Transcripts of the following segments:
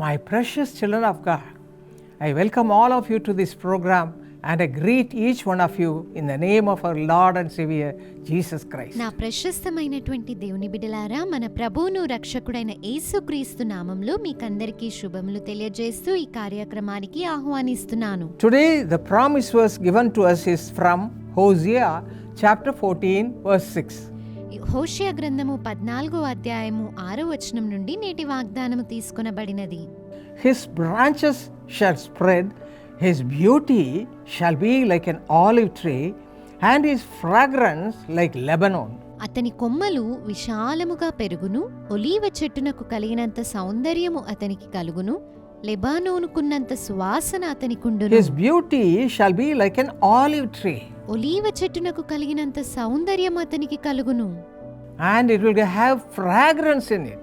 My precious children of God, I welcome all of you to this program and I greet each one of you in the name of our Lord and Savior Jesus Christ. నా ప్రశస్తమైనటువంటి దేవుని బిడలారా మన ప్రభువును రక్షకుడైన యేసుక్రీస్తు నామంలో మీకందరికీ శుభములు తెలియజేస్తూ ఈ కార్యక్రమానికి ఆహ్వానిస్తున్నాను Today, the promise verse given to us is from Hosea chapter 14, verse 6. Hosea గ్రంథము పద్నాలుగో అధ్యాయము ఆరో వచనం నుండి నేటి వాగ్దానము తీసుకునబడినది. His branches shall spread his beauty shall be like an olive tree and his fragrance like Lebanon అతని కొమ్మలు విశాలముగా పెరుగును ఒలీవ చెట్టునకు కలిగినంత సౌందర్యము అతనికి కలుగును లెబనోనుకున్నంత సువాసన అతనికి ఉండును his beauty shall be like an olive tree ఒలీవ చెట్టునకు కలిగినంత సౌందర్యం అతనికి కలుగును and it will have fragrance in it.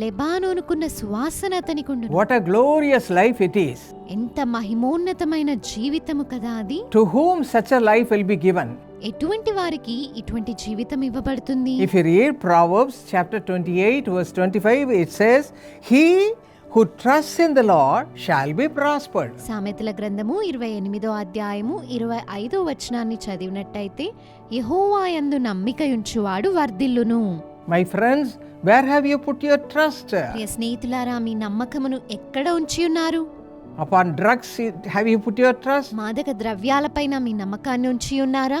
లెబానోనుకున్న సువాసన అతనికుండును What a glorious life it is! ఎంత మహిమోన్నతమైన జీవితము కదా అది To whom such a life will be given? ఎటువంటి వారికి ఇటువంటి జీవితం ఇవ్వబడుతుంది If you read Proverbs chapter 28, verse 25, it says, He who trusts in the Lord shall be prospered. సామెతల గ్రంథము ఇరవై ఎనిమిదో అధ్యాయము ఇరవై ఐదో వచనాన్ని చదివినట్టయితే యెహోవాయందు నమ్మికయుంచువాడు వర్ధిల్లును My friends, where have you put your trust? ప్రియ స్నేహితులారా మీ నమ్మకమును ఎక్కడ ఉంచి ఉన్నారు Upon drugs, have you put your trust? మాదక ద్రవ్యాలపైన మీ నమ్మకాన్ని ఉంచి ఉన్నారా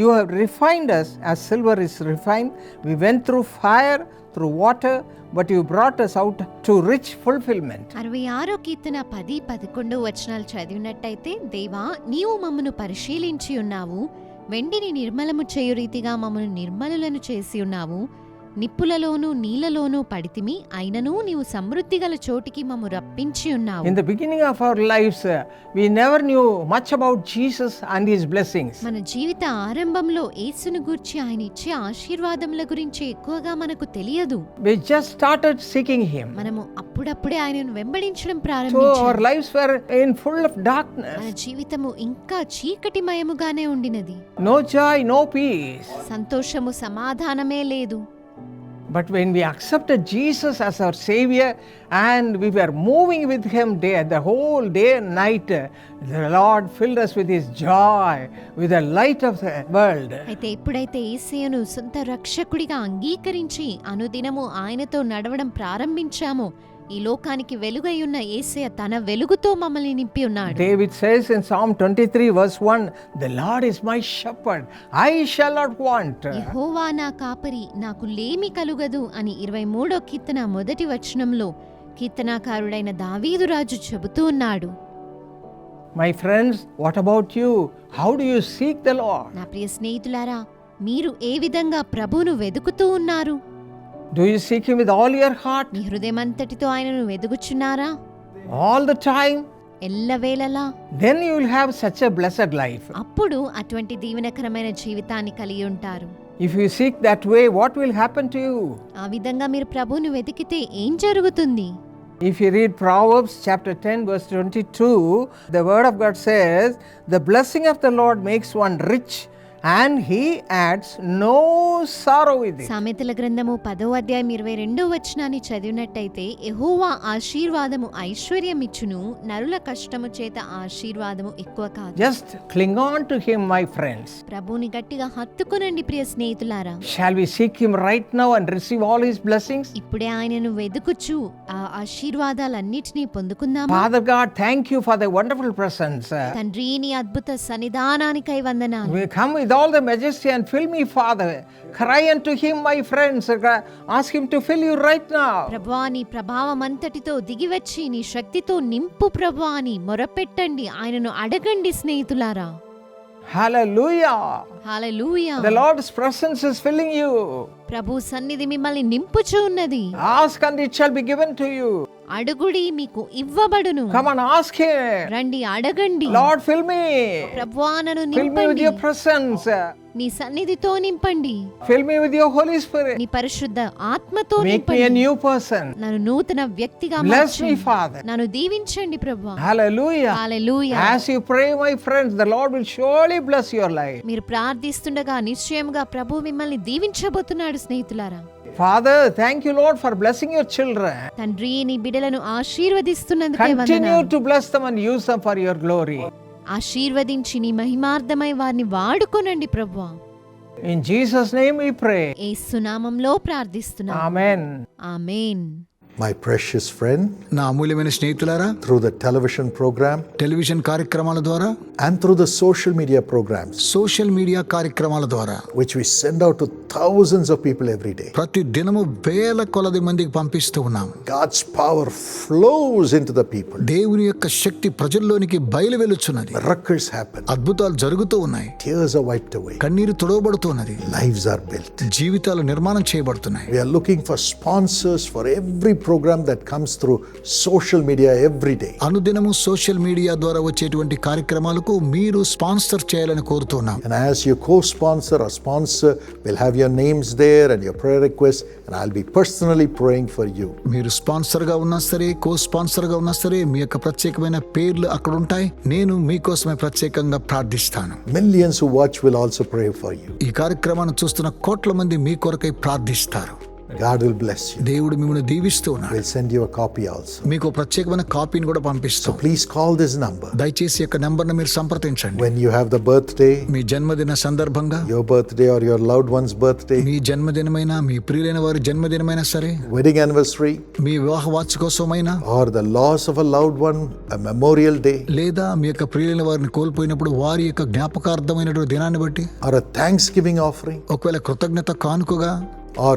you have refined us as silver is refined we went through fire through water but you brought us out to rich fulfilment అరవై ఆరో కీర్తన పది పదకొండు వచనాలు చదివినట్టయితే దేవా నీవు మమ్మను పరిశీలించి ఉన్నావు. వెండిని నిర్మలము చేయు రీతిగా మమ్మను నిర్మలులను చేసి ఉన్నావు. నిప్పులలోనూ నీళ్ళలోనూ పడితిమి అయినను నీవు సమృద్ధి గల చోటికి మమ్ము రప్పించి ఉన్నావు the beginning of our lives, uh, we never knew much about Jesus and his blessings. మన జీవిత ఆరంభంలో యేసును గూర్చి ఆయన ఇచ్చే ఆశీర్వాదముల గురించి ఎక్కువగా మనకు తెలియదు We just started seeking him. మనము అప్పుడప్పుడే ఆయనను వెంబడించడం So our ప్రారంభించాము lives were in full of మన darkness. జీవితము ఇంకా చీకటిమయముగానే ఉండినది No joy, no peace. సంతోషము సమాధానమే లేదు But when we accepted Jesus as our Savior and we were moving with Him day, the whole day and night, uh, the Lord filled us with His joy, with the light of the world. అయితే ఎప్పుడైతే ఏసయ్యను సొంత రక్షకుడిగా అంగీకరించి అనుదినము ఆయనతో నడవడం ప్రారంభించామో ఈ లోకానికి వెలుగై ఉన్న ఏసయ్య తన వెలుగుతో మమ్మల్ని నింపి ఉన్నాడు David says in Psalm 23, verse 1, The Lord is my shepherd, I shall not want. యెహోవా నా కాపరి నాకు లేమి కలుగదు అని ఇరవై మూడో కీర్తన మొదటి వచనంలో కీర్తనాకారుడైన దావీదు రాజు చెబుతూ ఉన్నాడు My friends, what about you? How do you seek the Lord? నా ప్రియ స్నేహితులారా మీరు ఏ విధంగా ప్రభువును వెదుకుతూ ఉన్నారు Do you seek Him with all your heart, మీ హృదయమంతటితో ఆయనను వెదుగుచున్నారా all the time? ఎల్లవేళలా Then you will have such a blessed life. అప్పుడు అటువంటి దీవెనకరమైన జీవితాన్ని కలిగి ఉంటారు If you seek that way, what will happen to you? ఆ విధంగా మీరు ప్రభువును వెతికితే ఏం జరుగుతుంది If you read Proverbs chapter 10, verse 22, the word of God says, The blessing of the Lord makes one rich, and he adds no sorrow with it. సామెతల గ్రంథము పదో అధ్యాయం ఇరవై రెండో వచనాన్ని చదివినట్టయితే ఎహోవా ఆశీర్వాదము ఐశ్వర్యం ఇచ్చును నరుల కష్టము చేత ఆశీర్వాదము ఎక్కువ కాదు Just cling on to him, my friends. ప్రభువుని గట్టిగా హత్తుకునండి ప్రియ స్నేహితులారా Shall we seek him right now and receive all his blessings? ఇప్పుడే ఆయనను వెదుకుచు ఆ ఆశీర్వాదాలన్నిటినీ Father God, thank you for the wonderful presence. తండ్రి నీ అద్భుత సన్నిధానానికై వందనాలు We come with all the majesty and fill me, Father. Cry unto him, my friends. Ask him to fill you right now. ప్రభువా నీ ప్రభావం అంతటితో దిగివచ్చి నీ శక్తితో నింపు ప్రభువా అని మొరపెట్టండి ఆయనను అడగండి స్నేహితులారా Hallelujah. Hallelujah The Lord's presence is filling you. ప్రభు సన్నిధి మిమ్మల్ని నింపుచూ ఉన్నది Ask and it shall be given to you. అడుగుడి మీకు ఇవ్వబడును. కమ్ ఆన్ ఆస్క్ రండి అడగండి. లార్డ్ ఫిల్ మీ ప్రభువా నన్ను నీ సన్నిధితో నింపండి. Fill me with your holy spirit నీ పరిశుద్ధ ఆత్మతో నింపండి make me a new person నన్ను నూతన వ్యక్తిగా మార్చండి బ్లెస్ మీ ఫాదర్ నన్ను దీవించండి ప్రభువా హల్లెలూయా హల్లెలూయా as you pray my friends the Lord will surely bless your life మీరు ప్రార్థిస్తుండగా నిశ్చయముగా ప్రభు మిమ్మల్ని దీవించబోతున్నాడు స్నేహితులారా. Father thank you Lord for blessing your children తండ్రి నీ బిడ్డలను ఆశీర్వదిస్తున్నందుకే వందనాలు. Continue to bless them and use them for your glory ఆశీర్వదించి నీ మహిమార్థమై వారిని వాడుకోనండి ప్రభువా In Jesus' name we pray. ఏ సునామంలో ప్రార్థిస్తున్నా Amen. Amen My precious friend, నా అమూల్యమైన స్నేహితులారా through the television program television కార్యక్రమాల ద్వారా and through the social media programs, social media కార్యక్రమాల ద్వారా which we send out to thousands of people every day, ప్రతి దినము వేల కొలది మందికి పంపిస్తూ ఉన్నాం God's power flows into the people. దేవుని యొక్క శక్తి ప్రజల్లోనికి బయలు వెలుచున్నది Miracles happen, అద్భుతాలు జరుగుతూ ఉన్నాయి tears are wiped away, కన్నీరు తుడవబడుతున్నది lives are built. జీవితాలు నిర్మాణం చేయబడుతున్నాయి We are looking for sponsors for every programme that comes through social media every day అనుదినము సోషల్ మీడియా ద్వారా వచ్చేటువంటి కార్యక్రమాలకు మీరు స్పాన్సర్ చేయాలని కోరుతున్నాం. And as you co sponsor a sponsor will have your names there and your prayer request and I'll be personally praying for you మీరు స్పాన్సర్గా ఉన్నా సరే కో స్పాన్సర్గా ఉన్నా సరే మీ యొక్క ప్రత్యేకమైన పేర్లు అక్కడ ఉంటాయి. నేను మీ కోసమే ప్రత్యేకంగా ప్రార్థిస్తాను. Millions watch will also pray for you ఈ కార్యక్రమాన్ని చూస్తున్న కోట్ల మంది మీ కొరకై ప్రార్థిస్తారు. God will bless you. దేవుడు మిమ్మల్ని దీవిస్తూ ఉన్నాడు We'll send you a copy also. మీకు ప్రత్యేకమైన కాపీని కూడా పంపిస్తాం Please call this number. దయచేసి ఈ యొక్క నంబర్ను మీరు సంప్రదించండి When you have the birthday, మీ జన్మదిన సందర్భంగా your birthday or your loved one's birthday, మీ జన్మదినమైనా మీ ప్రియులైన వారి జన్మదినమైనా సరే wedding anniversary, మీ వివాహ వార్షికోత్సవమైనా or the loss of a loved one, a memorial day, లేదా మీ యొక్క ప్రియులైన వారిని కోల్పోయినప్పుడు వారి యొక్క జ్ఞాపకార్థమైనటువంటి దినాన్ని బట్టి or a Thanksgiving offering, ఒకవేళ కృతజ్ఞత కానుకగా or